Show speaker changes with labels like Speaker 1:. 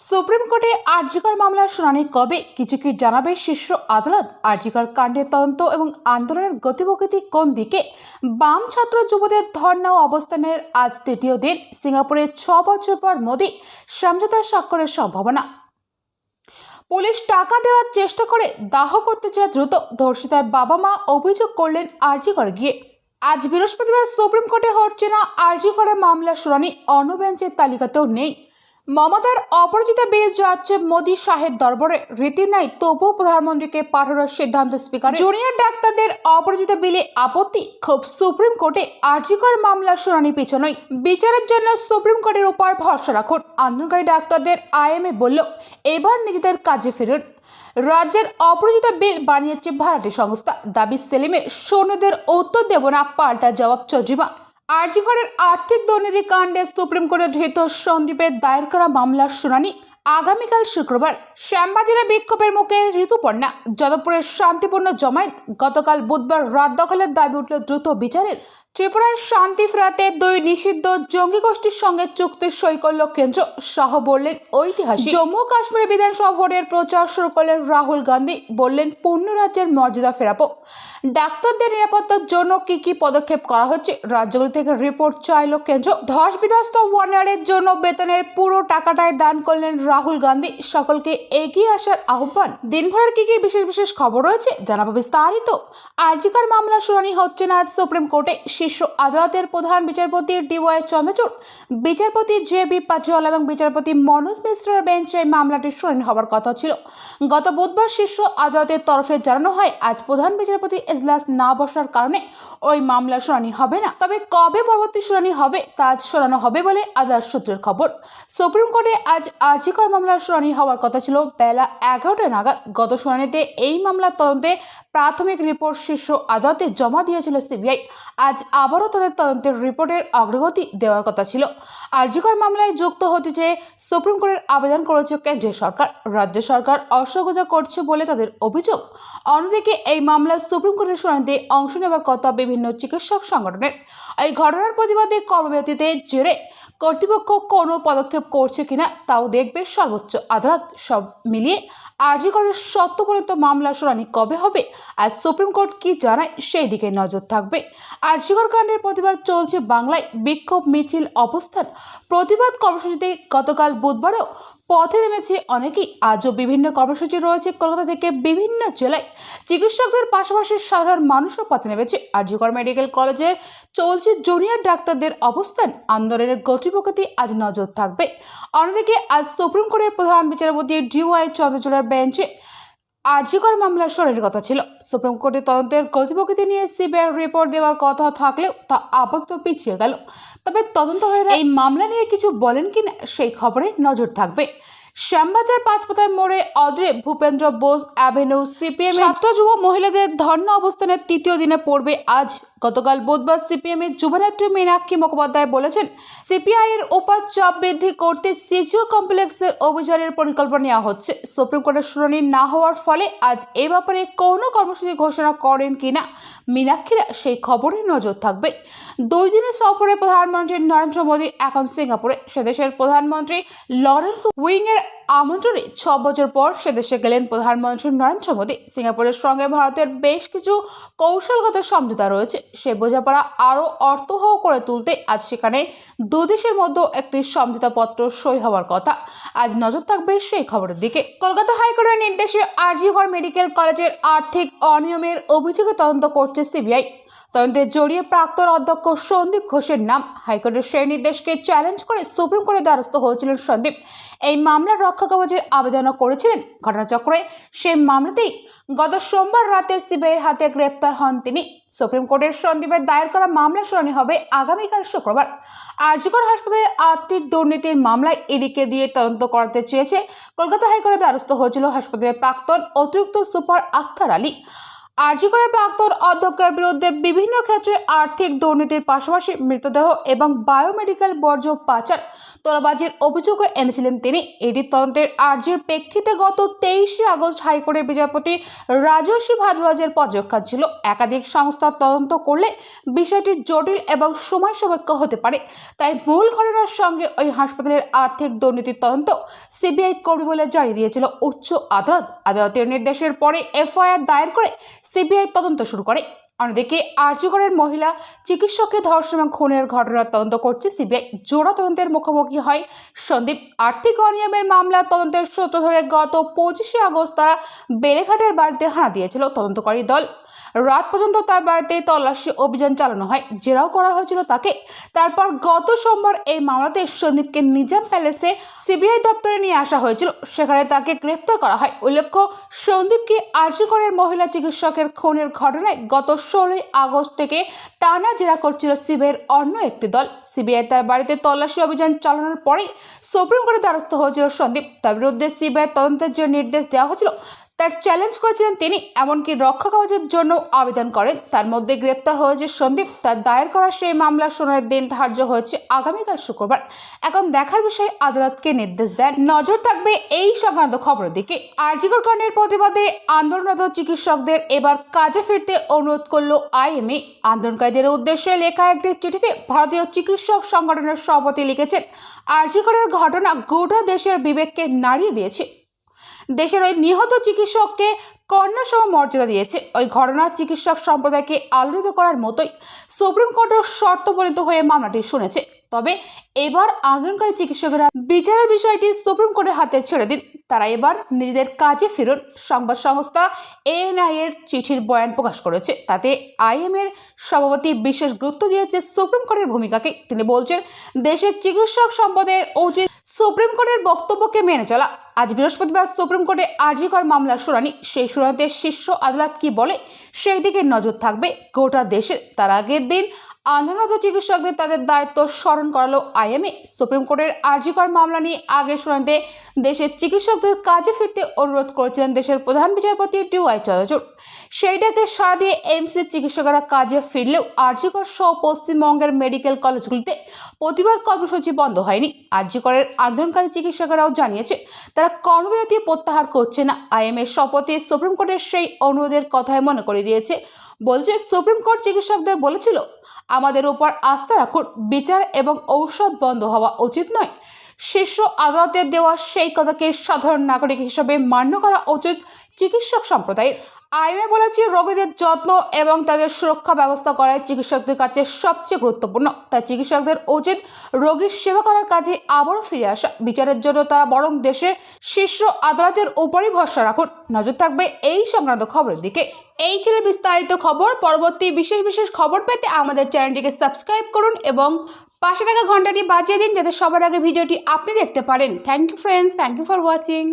Speaker 1: Supreme কোর্টে আরজিকর মামলার শুনানি কবে? কিছু কি জানাবে শীর্ষ আদালত? আরজিকর কাণ্ডের তদন্ত এবং আন্দোলনের গতিপ্রকৃতি কোন দিকে? বাম ছাত্র যুবদের ধর্ণা অবস্থানের আজ তৃতীয় দিন। সিঙ্গাপুরে ছ বছর পর মোদী সমঝোতা স্বাক্ষরের সম্ভাবনা। পুলিশ টাকা দেওয়ার চেষ্টা করে, দাহ করতে চায় দ্রুত। ধর্ষিতার বাবা মা অভিযোগ করলেন আরজি করে গিয়ে। আজ বৃহস্পতিবার সুপ্রিম কোর্টে হচ্ছে না আরজি করে মামলার শুনানি। অন্য বেঞ্চের তালিকাতেও নেই। মমতার অপরাজিতা বিল যাচ্ছে মোদী শাহের দরবারে। রীতি নাই তবুও প্রধানমন্ত্রীকে পাঠানোর সিদ্ধান্ত স্পিকার জুনিয়র ডাক্তারদের অপরাজিতা বিলে আপত্তি খুব সুপ্রিম কোর্টে আর্জিকর মামলার শুনানি পিছনই। বিচারের জন্য সুপ্রিম কোর্টের উপর ভরসা রাখুন, আন্দোলনকারী ডাক্তারদের আইএমএ বলল, এবার নিজেদের কাজে ফিরুন। রাজ্যের অপরাজিত বিল বানিয়েছে ভাড়াটি সংস্থা। দাবি সেলিমের সৈন্যদের উত্তর দেব না, পাল্টা জবাব চজিমা আরজিগড়ের আর্থিক দুর্নীতি কাণ্ডে সুপ্রিম কোর্টে ধৃত সন্দীপের দায়ের করা মামলার শুনানি আগামীকাল শুক্রবার। শ্যামবাজারে বিক্ষোভের মুখে ঋতুপর্ণা। যাদবপুরের শান্তিপূর্ণ জমায়েত। গতকাল বুধবার রাত দখলের দাবি উঠল দ্রুত বিচারের। ত্রিপুরায় শান্তি ফেরাতে দুই নিষিদ্ধ জঙ্গি গোষ্ঠীর সঙ্গে চুক্তি সই করল কেন্দ্র শাহ বললেন ঐতিহাসিক। জম্মু কাশ্মীর বিধানসভা ভোটের প্রচার শুরু করলেন রাহুল গান্ধী, বললেন পূর্ণ রাজ্যের মর্যাদা ফেরাবো। ডাক্তারদের নিরাপত্তার জন্য কি কি পদক্ষেপ করা হচ্ছে? রাজ্যগুলি থেকে রিপোর্ট চাইল কেন্দ্র। ধস বিধ্বস্ত ওয়ানারের জন্য বেতনের পুরো টাকাটাই দান করলেন রাহুল গান্ধী। সকলকে এগিয়ে আসার আহ্বান। দিনভরের কি কি বিশেষ বিশেষ খবর রয়েছে জানাব বিস্তারিত। আর্জিকার মামলা শুনানি হচ্ছে না আজ সুপ্রিম কোর্টে। শীর্ষ আদালতের প্রধান বিচারপতি ডিওয়াই চন্দ্রচূড়, বিচারপতি জে বি পাটিওয়াল এবং বিচারপতি মনোজ মিশ্রের বেঞ্চে মামলাটির শুনানি হবার কথা ছিল। গত বুধবার শীর্ষ আদালতের তরফে জানানো হয়, আজ প্রধান বিচারপতি এজলাস না বসার কারণে ওই মামলার শুনানি হবে না। তবে কবে পরবর্তী শুনানি হবে তা আজ শোনানো হবে বলে আদালত সূত্রের খবর। সুপ্রিম কোর্টে আজ আর্জিকর মামলার শুনানি হওয়ার কথা ছিল বেলা এগারোটা নাগাদ। গত শুনানিতে এই মামলার তদন্তে প্রাথমিক রিপোর্ট শীর্ষ আদালতে জমা দিয়েছিল সিবিআই। আজ আবারও তাদের তদন্তের রিপোর্টের অগ্রগতি দেওয়ার কথা ছিল। আর্জিকর মামলায় যুক্ত হতে চেয়ে সুপ্রিম কোর্টের আবেদন করেছে কেন্দ্রীয় সরকার। রাজ্য সরকার অসহযোগিতা করছে বলে তাদের অভিযোগ। অন্যদিকে এই মামলায় সুপ্রিম কোর্টের শুনানিতে অংশ নেবার কথা বিভিন্ন চিকিৎসক সংগঠনের। এই ঘটনার প্রতিবাদে কর্মবিরতিতে জেরে কর্তৃপক্ষ কোনো পদক্ষেপ করছে কিনা তাও দেখবে সর্বোচ্চ আদালত। সব মিলিয়ে আর্জিকরের সত্যপরিণত মামলা শুনানি কবে হবে আর সুপ্রিম কোর্ট কি জানায় সেই দিকে নজর থাকবে। আর্জিকর কাণ্ডের প্রতিবাদ চলছে বাংলায়। বিক্ষোভ, মিছিল, অবস্থান, প্রতিবাদ কর্মসূচিতে গতকাল বুধবারও পথে নেমেছে অনেকেই। আজও বিভিন্ন কর্মসূচি রয়েছে কলকাতা থেকে বিভিন্ন জেলায়। চিকিৎসকদের পাশাপাশি সাধারণ মানুষও পথে নেমেছে। আর আরজিকর মেডিকেল কলেজে চলছে জুনিয়র ডাক্তারদের অবস্থান। আন্দোলনের গতিপ্রকৃতি আজ নজর থাকবে। অন্যদিকে আজ সুপ্রিম কোর্টের প্রধান বিচারপতি ডিওয়াই চন্দ্রচূড়ার বেঞ্চে আর্জিকর মামলার শুনানির কথা ছিল। সুপ্রিম কোর্টের তদন্তের গতিপ্রকৃতি নিয়ে সিবিআই রিপোর্ট দেওয়ার কথা থাকলেও তা আপাতত পিছিয়ে গেল। তবে তদন্ত হয়ে এই মামলা নিয়ে কিছু বলেন কিনা সেই খবরে নজর থাকবে। শ্যামবাজার পাঁচপাতার মোড়ে অদ্রে ভূপেন্দ্র বোস অ্যাভিনিউ সিপিএম ছাত্র যুব মহিলাদের ধর্ণা অবস্থানের তৃতীয় দিনে পড়বে আজ গতকাল বুধবার সিপিএম এর যুবনেত্রী মীনাক্ষী মুখোপাধ্যায় বলেছেন সিপিআই এর উপর চাপ বৃদ্ধি করতে সিজিও কমপ্লেক্সের অভিযানের পরিকল্পনা নেওয়া হচ্ছে। সুপ্রিম কোর্টের শুনানি না হওয়ার ফলে আজ এ ব্যাপারে কোনো কর্মসূচি ঘোষণা করেন কিনা মীনাক্ষীরা সেই খবরে নজর থাকবে। দুই দিনের সফরে প্রধানমন্ত্রী নরেন্দ্র মোদী, এখন সিঙ্গাপুরে। সেদেশের প্রধানমন্ত্রী লরেন্স উইং এর আমন্ত্রণে ছ বছর পর সেদেশে গেলেন প্রধানমন্ত্রী নরেন্দ্র মোদী। সিঙ্গাপুরের সঙ্গে ভারতের বেশ কিছু কৌশলগত সমঝোতা রয়েছে। সে বোঝাপড়া আরও অর্থবহ করে তুলতে আজ সেখানে দু দেশের মধ্যে একটি সমঝোতাপত্র সই হওয়ার কথা। আজ নজর থাকবে সেই খবরের দিকে। কলকাতা হাইকোর্টের নির্দেশে আরজিগড় মেডিকেল কলেজের আর্থিক অনিয়মের অভিযোগে তদন্ত করছে সিবিআই। তদন্তে জড়িয়ে প্রাক্তন অধ্যক্ষ সন্দীপ ঘোষের নাম হাইকোর্টের সেই নির্দেশকে চ্যালেঞ্জ করে সুপ্রিম কোর্টের দ্বারস্থ হয়েছিলেন সন্দীপ। এই মামলার রক্ষা কবচের আবেদনও করেছিলেন। ঘটনাচক্রে সেই মামলাতেই গত সোমবার রাতে সিবিআইয়ের হাতে গ্রেপ্তার হন তিনি। সুপ্রিম কোর্টের সন্দীপের দায়ের করা মামলা শুনানি হবে আগামীকাল শুক্রবার। আরজিকর হাসপাতালে আর্থিক দুর্নীতির মামলায় এদিকে দিয়ে তদন্ত করাতে চেয়েছে কলকাতা হাইকোর্টের দ্বারস্থ হয়েছিল হাসপাতালের প্রাক্তন অতিরিক্ত সুপার আখতার আলী। আরজিকরের প্রাক্তন অধ্যক্ষের বিরুদ্ধে বিভিন্ন ক্ষেত্রে আর্থিক দুর্নীতির পাশাপাশি মৃতদেহ এবং বায়োমেডিক্যাল বর্জ্য পাচার তোলাবাজির অভিযোগও এনেছিলেন তিনি। এটি তদন্তের আর্জির প্রেক্ষিতে গত তেইশে আগস্ট হাইকোর্টের বিচারপতি রাজস্বী ভারদ্বাজের পর্যবেক্ষণ ছিল। একাধিক সংস্থা তদন্ত করলে বিষয়টি জটিল এবং সময় সাপেক্ষ হতে পারে। তাই মূল ঘটনার সঙ্গে ওই হাসপাতালের আর্থিক দুর্নীতির তদন্ত সিবিআই করবে বলে জানিয়ে দিয়েছিল উচ্চ আদালত। আদালতের নির্দেশের পরে এফআইআর দায়ের করে সিবিআই তদন্ত শুরু করে। অন্যদিকে আর্যগড়ের মহিলা চিকিৎসককে ধর্ষণ এবং খুনের ঘটনার তদন্ত করছে সিবিআই। জোড়া তদন্তের মুখোমুখি হয় সন্দীপ। আর্থিক অনিয়মের মামলা তদন্তের সূত্র ধরে গত পঁচিশে আগস্ট তারা বেলেঘাটের বাড়িতে হানা দিয়েছিল তদন্তকারী দল। রাত পর্যন্ত তার বাড়িতে তল্লাশি অভিযান চালানো হয়। জেরাও করা হয়েছিল তাকে। তারপর গত সোমবার এই মামলাতে সন্দীপকে নিজাম প্যালেসে সিবিআই দপ্তরে নিয়ে আসা হয়েছিল। সেখানে তাকে গ্রেপ্তার করা হয়। উল্লেখ্য সন্দীপকে আর্যগড়ের মহিলা চিকিৎসকের খুনের ঘটনায় গত ষোলোই আগস্ট থেকে টানা জেরা করছিল সিবিআইয়ের অন্য একটি দল। সিবিআই তার বাড়িতে তল্লাশি অভিযান চালানোর পরেই সুপ্রিম কোর্টে দ্বারস্থ হয়েছিল সন্দীপ। তার বিরুদ্ধে সিবিআই তদন্তের যে নির্দেশ দেওয়া হয়েছিল তার চ্যালেঞ্জ করেছিলেন তিনি, এমনকি রক্ষা কবচের জন্য আবেদন করেন। তার মধ্যে গ্রেপ্তার হয়েছে সন্দীপ। তার দায়ের করা সেই মামলার শোনার দিন ধার্য হয়েছে আগামীকাল শুক্রবার। এখন দেখার বিষয়ে আদালতকে নির্দেশ দেন। নজর থাকবে এই সংক্রান্ত খবরের দিকে। আরজিকর কাণ্ডের প্রতিবাদে আন্দোলনরত চিকিৎসকদের এবার কাজে ফিরতে অনুরোধ করল আইএমএ। আন্দোলনকারীদের উদ্দেশ্যে লেখা একটি চিঠিতে ভারতীয় চিকিৎসক সংগঠনের সভাপতি লিখেছেন, আরজিকরের ঘটনা গোটা দেশের বিবেককে নাড়িয়ে দিয়েছে। দেশের ওই নিহত চিকিৎসককে কন্যাসহ মর্যাদা দিয়েছে। ওই ঘটনা চিকিৎসক সম্প্রদায়কে আলোড়িত করার মতোই সুপ্রিম কোর্টের শর্ত পরিণত হয়ে মামলাটি শুনেছে। তবে এবার আন্দোলনকারী চিকিৎসকেরা বিচারের বিষয়টি সুপ্রিম কোর্টের হাতে ছেড়ে দিন। তারা এবার নিজেদের কাজে ফিরুন। সংবাদ সংস্থা এএনআই এর চিঠির বয়ান প্রকাশ করেছে। তাতে আইএম এর সভাপতি বিশেষ গুরুত্ব দিয়েছে সুপ্রিম কোর্টের ভূমিকাকে। তিনি বলছেন, দেশের চিকিৎসক সম্পদের উচিত সুপ্রিম কোর্টের বক্তব্যকে মেনে চলা। আজ বৃহস্পতিবার সুপ্রিম কোর্টে আরজিকর মামলার শুনানি। সেই শুনানিতে শীর্ষ আদালত কি বলে, সেই দিকে নজর থাকবে গোটা দেশের। তার আগের দিন আন্দোলনরত চিকিৎসকদের তাদের দায়িত্ব স্মরণ করালো আইএমএ। সুপ্রিম কোর্টের আরজিকর মামলা নিয়ে আগের শুনানিতে দেশের চিকিৎসকদের কাজে ফিরতে অনুরোধ করেছিলেন দেশের প্রধান বিচারপতি টি ওয়াই চন্দ্রচূড়। সেইটাকে সারা দিয়ে এইমসের চিকিৎসকেরা কাজে ফিরলেও আরজিকর সহ পশ্চিমবঙ্গের মেডিকেল কলেজগুলিতে প্রতিবার কর্মসূচি বন্ধ হয়নি। আরজিকরের আন্দোলনকারী চিকিৎসকেরাও জানিয়েছে, তারা কর্মবিরতি প্রত্যাহার করছে না। আইএমএর শপথে সুপ্রিম কোর্টের সেই অনুরোধের কথাই মনে করে দিয়েছে বলছে, সুপ্রিম কোর্ট চিকিৎসকদের বলেছিল, আমাদের ওপর আস্থা রাখুন, বিচার এবং ঔষধ বন্ধ হওয়া উচিত নয়। শীর্ষ আদালতের দেওয়া সেই কথাকে সাধারণ নাগরিক হিসেবে মান্য করা উচিত চিকিৎসক সম্প্রদায়ের আইনে বলেছে, রোগীদের যত্ন এবং তাদের সুরক্ষা ব্যবস্থা করাই চিকিৎসকদের কাছে সবচেয়ে গুরুত্বপূর্ণ। তাই চিকিৎসকদের উচিত রোগীর সেবা করার কাজে আবারও ফিরে আসা। বিচারের জন্য তারা বরং দেশের শীর্ষ আদালতের উপরই ভরসা রাখুন। নজর থাকবে এই সংক্রান্ত খবরের দিকে। এই ছিল বিস্তারিত খবর। পরবর্তী বিশেষ বিশেষ খবর পেতে আমাদের চ্যানেলটিকে সাবস্ক্রাইব করুন এবং পাশে থাকা ঘন্টাটি বাজিয়ে দিন, যাতে সবার আগে ভিডিওটি আপনি দেখতে পারেন। Thank you friends, thank you for watching.